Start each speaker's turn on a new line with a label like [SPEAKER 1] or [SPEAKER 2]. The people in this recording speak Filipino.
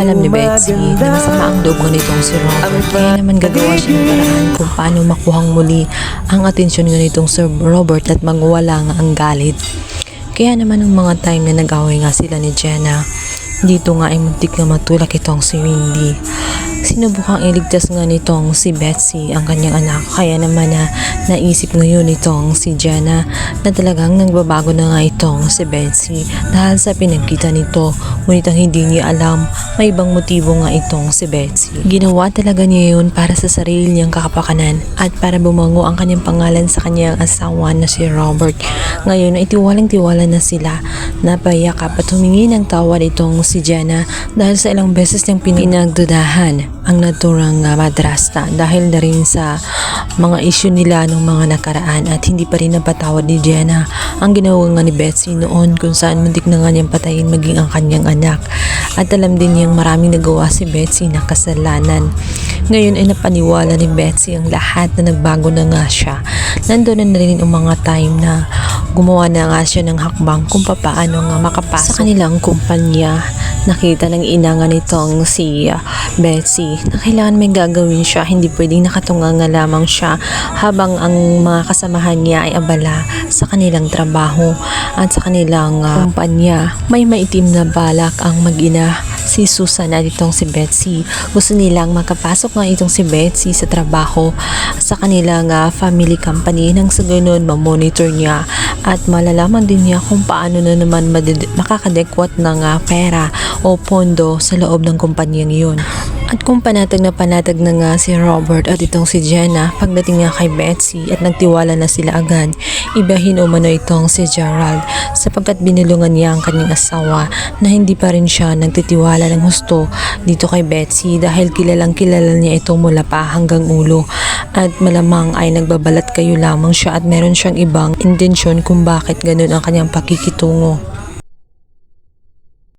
[SPEAKER 1] Alam ni Betsy na masama ang loob nga nitong si Robert kaya naman gagawa siya ng paraan kung paano makuhang muli ang atensyon nga nitong si Robert at magwala nga ang galit. Kaya naman ng mga time na nag-away nga sila ni Jenna, dito nga ay muntik na matulak itong si Windy. Sinubukang iligtas nga nitong si Betsy ang kanyang anak kaya naman na naisip ngayon nitong si Jenna na talagang nagbabago na nga itong si Betsy dahil sa pinagkita nito ngunit ang hindi niya alam may ibang motibo nga itong si Betsy. Ginawa talaga niya yun para sa sarili niyang kakapakanan at para bumango ang kanyang pangalan sa kanyang asawa na si Robert. Ngayon ay tiwalang tiwala na sila napayakap at humingi ng tawad itong si Jenna dahil sa ilang beses niyang pinagdudahan ang naturang uh, madrasta dahil na rin sa mga issue nila nung mga nakaraan at hindi pa rin napatawad ni Jenna ang ginawa nga ni Betsy noon kung saan muntik na nga niyang patayin maging ang kanyang anak at alam din niyang maraming nagawa si Betsy na kasalanan. Ngayon ay napaniwala ni Betsy ang lahat na nagbago na nga siya. Nandoon na rin ang mga time na gumawa na nga siya ng hakbang kung paano nga makapasok sa kanilang kumpanya. Nakita ng ina nga nitong si uh, Betsy na kailangan may gagawin siya. Hindi pwedeng nakatunga nga lamang siya habang ang mga kasamahan niya ay abala sa kanilang trabaho at sa kanilang uh, kumpanya. May maitim na balak ang mag-ina si Susan at itong si Betsy. Gusto nilang makapasok nga itong si Betsy sa trabaho sa kanilang uh, family company nang sa ganun mamonitor niya at malalaman din niya kung paano na naman makakadekwat ng uh, pera o pondo sa loob ng kumpanyang yun. At kung panatag na panatag na nga si Robert at itong si Jenna pagdating nga kay Betsy at nagtiwala na sila agad, ibahin umano itong si Gerald sapagkat binulungan niya ang kanyang asawa na hindi pa rin siya nagtitiwala ng husto dito kay Betsy dahil kilalang kilala niya ito mula pa hanggang ulo at malamang ay nagbabalat kayo lamang siya at meron siyang ibang intensyon kung bakit ganun ang kanyang pakikitungo.